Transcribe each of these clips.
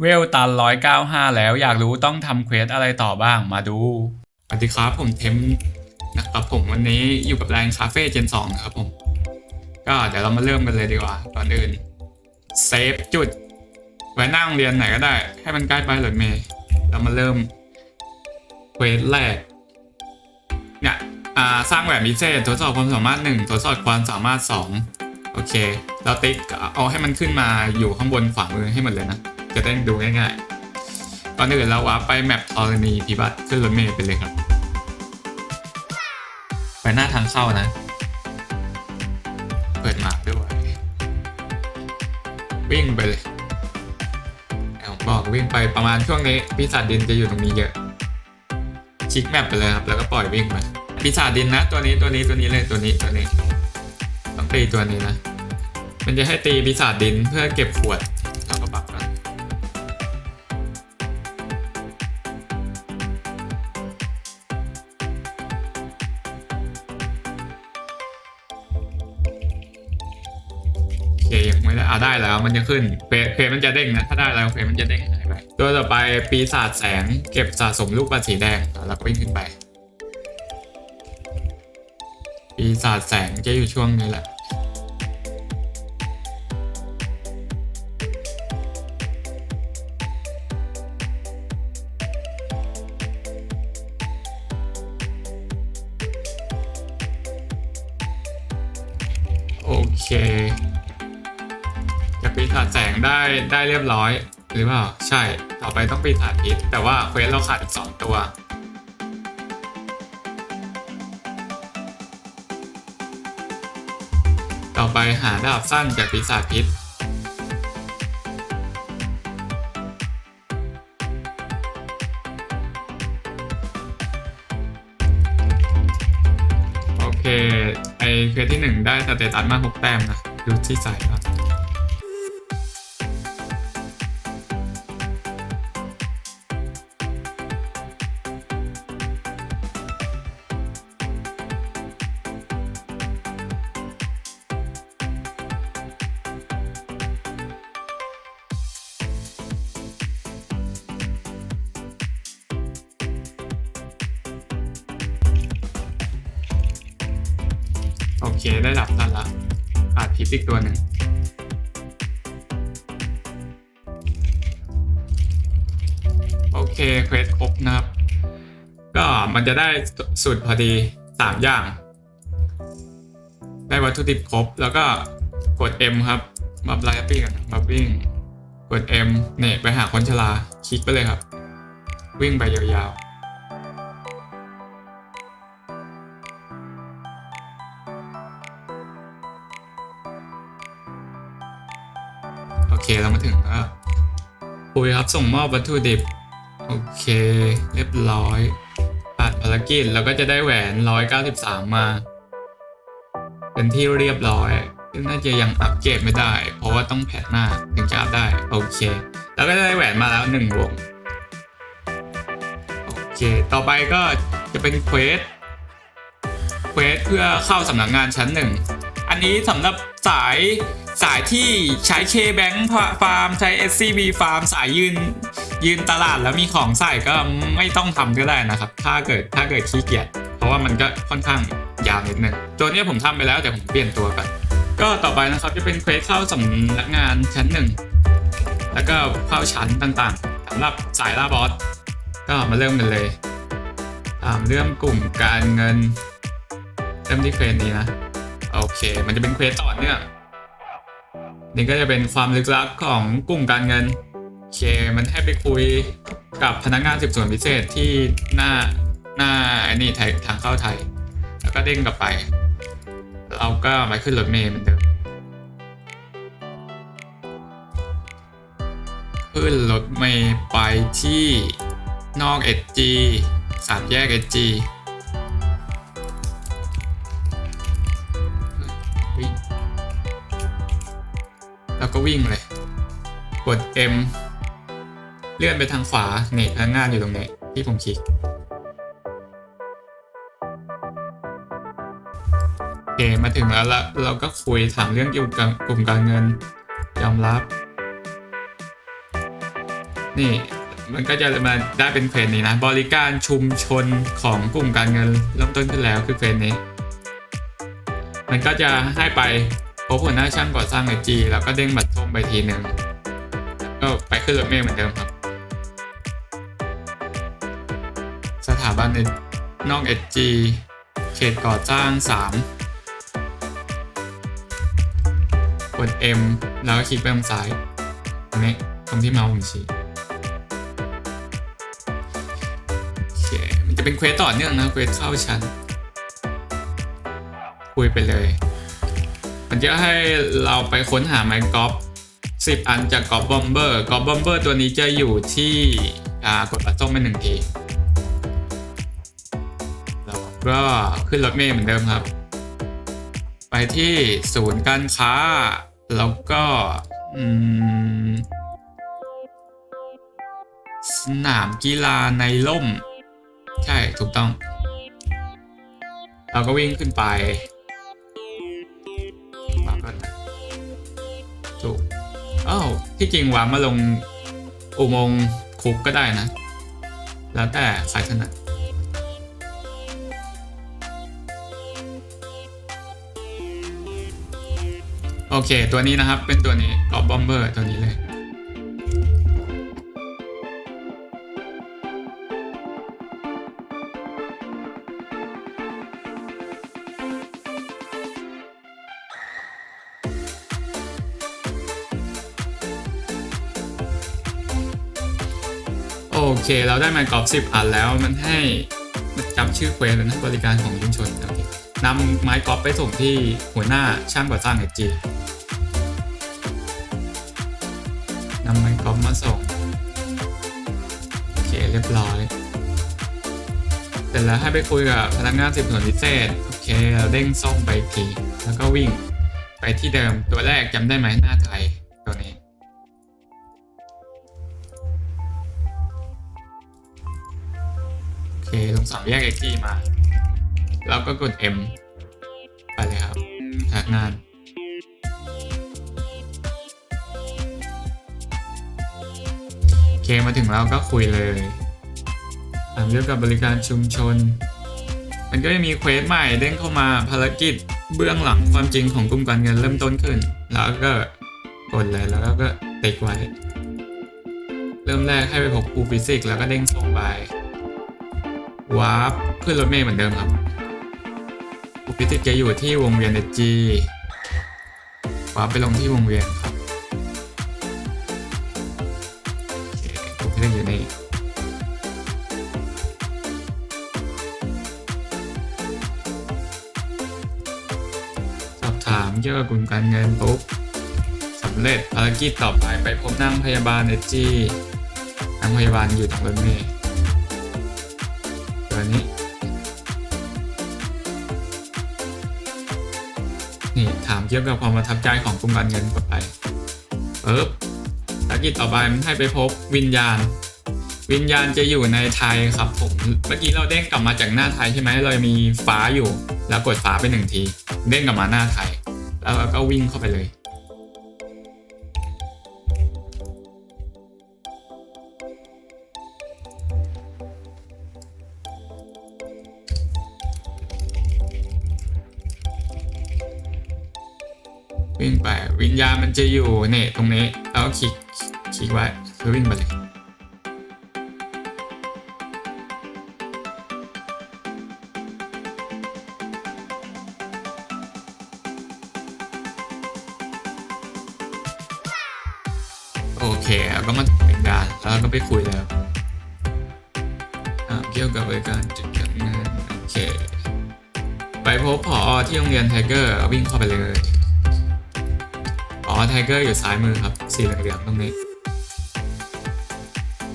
เวลตันร้อยเก้าห้าแล้วอยากรู้ต้องทำเควสอะไรต่อบ้างมาดู สวัสดีครับผมเทมนะครับผมวันนี้อยู่กับแรงคาเฟ่เจนสองนะครับผม ก็เดี๋ยวเรามาเริ่มกันเลยดีกว่าก่อนอื่น เซฟจุด ไว้หน้าโรงเรียนไหนก็ได้ ให้มันใกล้ไปายรถเมย์เรามาเริ่มเควสแรกเนี่ยสร้างแหวนพิเศษทดสอบความสามารถหนึ่งทดสอบความสามารถสองโอเค เราติ๊กเอาให้มันขึ้นมาอยู่ข้างบนขวามือให้หมดเลยนะ จะได้ดูง่ายๆก่อนอื่นเราวาร์ปไปแมปธรณีพิบัติขึ้นรถเมล์ไปเลยครับ ไปหน้าทางเข้านะ เปิดหมาด้วย วิ่งไปเลยเอาบอกวิ่งไปประมาณช่วงนี้ปีศาจดินจะอยู่ตรงนี้เยอะ ชิกแมปไปเลยครับ แล้วก็ปล่อยวิ่งไปปีศาจดินนะ ตัวนี้ตัวนี้ตัวนี้เลยตัวนี้ตัวนี้ต้องตีตัวนี้นะ มันจะให้ตีปีศาจดินเพื่อเก็บขวด แล้วมันจะขึ้นเฟซเฟซมันจะเด้งนะถ้าได้แล้วเฟซมันจะเด้งหายไปตัวต่อไปปีศาจแสงเก็บสะสมลูกบอลสีแดงแล้วก็วิ่งขึ้นไป ปีศาจแสงจะอยู่ช่วงนี้แหละ ได้ได้เรียบร้อยหรือเปล่าใช่ ต่อไปต้องปีศาจพิษแต่ว่าเควสเราขาดอีกสองตัว ต่อไปหาดาบสั้นจากปีศาจพิษโอเค ไอเควสที่หนึ่งได้สเตตัสมาหกแต้มนะ ดูที่ใส่ครับ เคได้ดาบสั้นละขาดพิษอีกตัวหนึ่งโอเคเควสครบนะครับ ก็มันจะได้สูตรพอดี 3 อย่าง ได้วัตถุดิบครบ แล้วก็กด M ครับบับไลฟ์ปิ้งบับวิ่งกด M เนี่ยไปหาคนชราคลิกไปเลยครับ วิ่งไปยาวๆ อเคเรามาถึงแล้วคุยครับส่งมอบวัตถุดิบ โอเค เรียบร้อยผ่านภารกิจแล้วก็จะได้แหวน 193 มา เป็นที่เรียบร้อยน่าจะยังอัปเกรดไม่ได้ เพราะว่าต้องแพทหน้าถึงจะอัพได้ โอเค แล้วก็ได้แหวนมาแล้ว1วงโอเค ต่อไปก็จะเป็นเควสเควสเพื่อเข้าสำนักงานชั้นหนึ่ง อันนี้สำหรับสาย สายที่ใช้ K-Bank ฟาร์มใช้ SCB ฟาร์มสายยืนยืนตลาดแล้วมีของใส่ก็ไม่ต้องทำก็ได้นะครับ ถ้าเกิดถ้าเกิดขี้เกียจเพราะว่ามันก็ค่อนข้างยาวนิดนึงตัวนี้ผมทำไปแล้วแต่ผมเปลี่ยนตัวก่อนก็ต่อไปนะครับจะเป็นเควสเข้าสำนักงานชั้นหนึ่งแล้วก็เข้าชั้นต่างๆสำหรับสายล่าบอสก็มาเริ่มกันเลยตามเรื่องกลุ่มการเงินเริ่มที่เควสนี้นะโอเค มันจะเป็นเควสต่อเนื่อง นี่ก็จะเป็นความลึกลับของกลุ่มการเงินโอเคมันให้ไปคุยกับพนักงานสืบสวนพิเศษที่หน้าหน้าไอ้นี่ไทยทางเข้าไทย แล้วก็เด้งกลับไป เราก็มาขึ้นรถเมล์เหมือนเดิมขึ้นรถเมล์ไปที่นอกเอจีสามแยกเก็วิ่งเลย กด M เลื่อนไปทางขวาเนี่ยพนักงานอยู่ตรงนี้ที่ผมคลิกโอเคมาถึงแล้วละเราก็คุยถามเรื่องเกี่ยวกับกลุ่มการเงินยอมรับ นี่มันก็จะมาได้เป็นเควสนี้นะ บริการชุมชนของกลุ่มการเงินเริ่มต้นขึ้นแล้วคือเควสนี้ มันก็จะให้ไป บหัวหน้าช่างก่อสร้างไอจีแล้วก็เด้งบัตรส้มไปทีหนึ่งก็ไปขึ้นรถเมล์เหมือนเดิมครับ สถาบันในนอกเอจีเขตก่อสร้าง3กด M แล้วก็คลิกไปทางซ้ายตรงนี้ตรงที่เมาส์ผมชี้โอเคมันจะเป็นเควสต่อเนื่องนะเควสเข้าชั้นคุยไปเลย มันจะให้เราไปค้นหาไมค์กอล์ฟ10 อันจากกอล์ฟบอมเบอร์กอล์ฟบอมเบอร์ตัวนี้จะอยู่ที่กดปัดส้มไปหนึ่งทีแล้วก็ขึ้นรถเมล์เหมือนเดิมครับ ไปที่ศูนย์การค้า แล้วก็สนามกีฬาในร่ม ใช่ถูกต้อง เราก็วิ่งขึ้นไป ถูกอ้าวที่จริงวางมาลงอุโมงค์คุกก็ได้นะ แล้วแต่ใครถนัดโอเค ตัวนี้นะครับเป็นตัวนี้กอบบอมเบอร์ตัวนี้เลย โอเค เราได้ไมค์กอล์ฟสิบอันแล้วมันให้จำชื่อเควสเป็นบริการของชุมชนโอเคนำไม้กอล์ฟไปส่งที่หัวหน้าช่างก่อสร้างเอจีนำไม้กอล์ฟมาส่ง โอเคเรียบร้อย เสร็จแล้วให้ไปคุยกับพนักงานสืบสวนพิเศษ โอเค เราเด้งส่งไปที แล้วก็วิ่งไปที่เดิมตัวแรกจำได้ไหมหน้าไทย เคลงสองแยกเอ็กจีมา แล้วก็กด M ไปเลยครับพนักงานโอเคมาถึงแล้วก็คุยเลยถามเรื่องกับบริการชุมชน มันก็จะมีเควสใหม่เด้งเข้ามาภารกิจเบื้องหลังความจริงของกลุ่มการเงินเริ่มต้นขึ้น แล้วก็กดเลยแล้วก็ติ๊กไว้ เริ่มแรกให้ไปพบครูฟิสิกส์แล้วก็เด้งส่งไป วาร์ปขึ้นรถเมล์เหมือนเดิมครับครูฟิสิกจะอยู่ที่วงเวียนเอจีวาร์ปไปลงที่วงเวียนครับโอเคครูฟิสิกอยู่นี่สอบถามเกี่ยวกับกลุ่มการเงินปุ๊บสำเร็จภารกิจต่อไปไปพบนางพยาบาลเอจีนางพยาบาลอยู่ตรงรถเมล์ ตัวนี้ นี่ถามเกี่ยวกับความประทับใจของกลุ่มการเงินกดไปปึ๊บภารกิจต่อไปมันให้ไปพบวิญญาณ วิญญาณจะอยู่ในไทยครับผม เมื่อกี้เราเด้งกลับมาจากหน้าไทยใช่ไหมเรามีฟ้าอยู่ แล้วกดฟ้าไปหนึ่งที เด้งกลับมาหน้าไทย แล้วเราก็วิ่งเข้าไปเลย วิ่งไปวิญญาณมันจะอยู่เนี่ยตรงนี้แล้วก็คลิกคลิกไว้แล้ววิ่งไปเลยโอเคแล้วก็มาถึงวิญญาณแล้วก็ไปคุยแล้วเกี่ยวกับบริการจุดการงินโอเคไปพบผอที่โรงเรียนไทเกอร์วิ่งเข้าไปเลย อ๋อไทเกอร์อยู่ซ้ายมือครับ สีเหลืองๆตรงนี้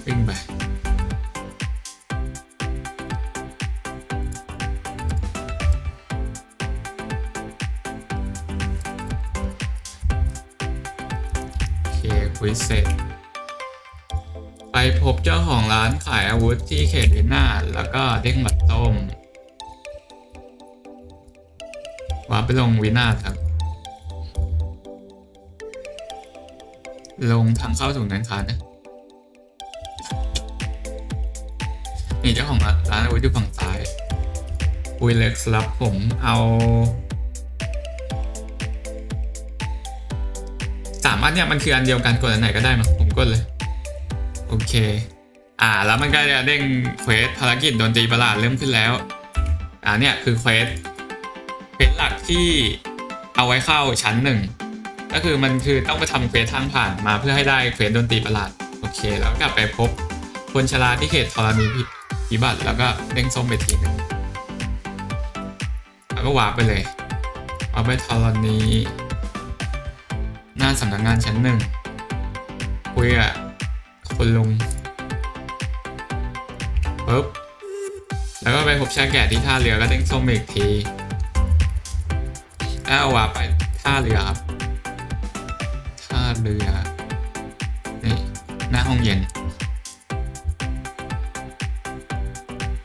วิ่งไป โอเค คุยเสร็จ ไปพบเจ้าของร้านขายอาวุธที่เขตวินาแล้วก็เด้งบัตรต้มวาร์ไปลงวินาครับ ลงทางเข้าสู่นันค้านะนี่เจ้าของร้านอาวุธอยู่ฝั่งซ้ายคุยเล็กครับผมเอาสามอันเนี่ยมันคืออันเดียวกันกดอันไหนก็ได้มาผมกดเลย โอเค อ่าแล้วมันก็จะเด้งเควสภารกิจโดนตีประหลาดเริ่มขึ้นแล้ว อ่าเนี่ยคือเควสเควสหลักที่เอาไว้เข้าชั้นหนึ่ง ก็คือมันคือต้องไปทำเควสทางผ่านมาเพื่อให้ได้เควสโดนตีประหลาด โอเค แล้วกลับไปพบคนชราที่เขตธรณีพิบัติแล้วก็เด้งส้มไปทีหนึงแล้วก็วาร์ปไปเลย เอาไปธรณีหน้าสำนักงานชั้นหนึ่งคุยกับคุณลุงปึ๊บแล้วก็ไปพบชายแก่ที่ท่าเรือก็เด้งส้มอีกทีแล้วเอาวาร์ปไปท่าเรือครับ เรือนี่หน้าห้องเย็น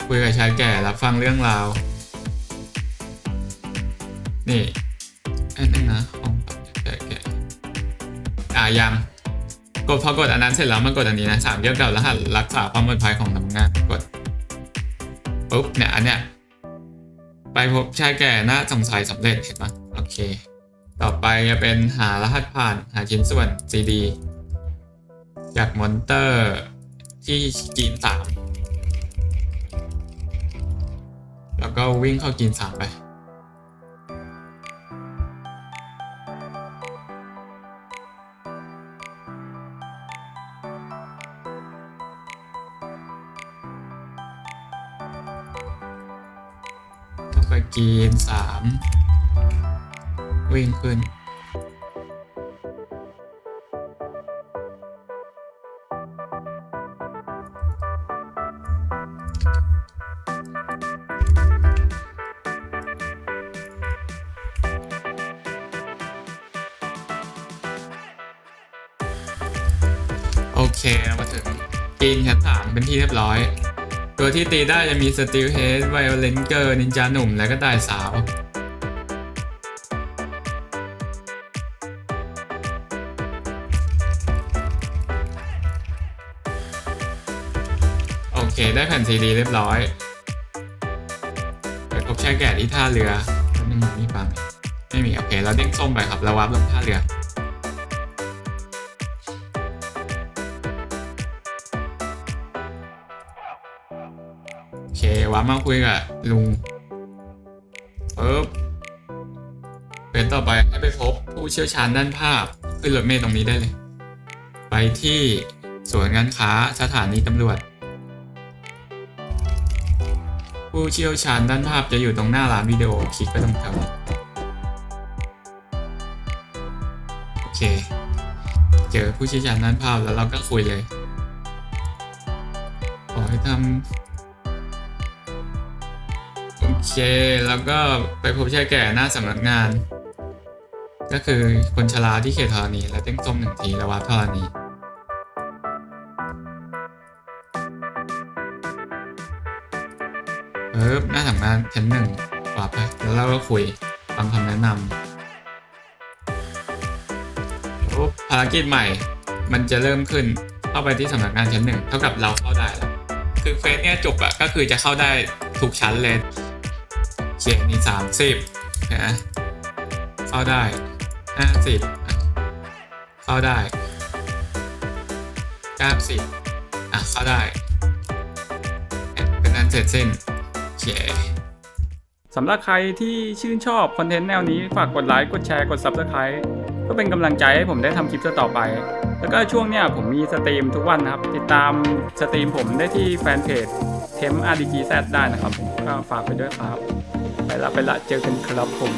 คุยกับชายแก่รับฟังเรื่องราว นี่อันนึงนะห้องชายแก่อ่ายังกดพอกดอันนั้นเสร็จแล้วมันกดอันนี้นะสามเกี่ยวกับรหัสรักษาความปลอดภัยของทำงานกดปุ๊บเนี่ยอันเนี้ยไปพบชายแก่น่าสงสัยสำเร็จเห็นปะโอเค ต่อไปจะเป็นหารหัสผ่านหาชิ้นส่วน CD จากมอนเตอร์ที่กีนสามแล้วก็วิ่งเข้ากีนสามไป เข้าไปกีนสาม วิ่งขึ้น โอเคเรามาถึงกีนชั้นสามเป็นที่เรียบร้อย ตัวที่ตีได้จะมีสติลเฮดไวโอเลนเกอร์ นินจาหนุ่ม และก็ตายสาว ซีดีเรียบร้อยไปพบชาแก่ที่ท่าเรือไม่มีมีปังไม่มีโอเคเราเด้งส้มไปครับเราวับลงท่าเรือโอเควาร์ปมาคุยกับลุงปึ๊บเป็นต่อไปให้ไปพบผู้เชี่ยวชาญด้านภาพขึ้นรถเมล์ตรงนี้ได้เลย ไปที่ศูนย์การค้าสถานีตำรวจ ผู้เชี่ยวชาญด้านภาพจะอยู่ตรงหน้าร้านวิดีโอคลิกไปตรงแถวนี้โอเค เจอผู้เชี่ยวชาญด้านภาพแล้วเราก็คุยเลยขอให้ทำโอเค แล้วก็ไปพบชายแก่หน้าสำนักงาน ก็คือคนชราที่เขตธรณีแล้วเต้งส้มหนึ่งทีแล้ววัดธรณี เออหน้าสำนักงานชั้นหนึ่งกวัดไปแล้วเราก็คุยฟังคำแนะนำปุ๊บภารกิจใหม่ มันจะเริ่มขึ้นเข้าไปที่สำนักงานชั้นหนึ่งเท่ากับเราเข้าได้แล้วคือเฟสเนี่ยจบอะก็คือจะเข้าได้ทุกชั้นเลยเขียนนี่สามสิบนะเข้าได้ห้าสิบเข้าได้เก้าสิบอะเข้าได้เป็นนั้นเสร็จสิ้น เคสำหรับใครที่ชื่นชอบคอนเทนต์แนวนี้ ฝากกดไลค์ กดแชร์ กด Subscribe เพื่อเป็นกำลังใจให้ผมได้ทำคลิปต่อไป แล้วก็ช่วงเนี้ยผมมีสตรีมทุกวันนะครับ ติดตามสตรีมผมได้ที่แฟนเพจเทมอาร์ดีจีแซดได้นะครับผมก็ฝากไปด้วยครับ ไปละไปละเจอกันครับผม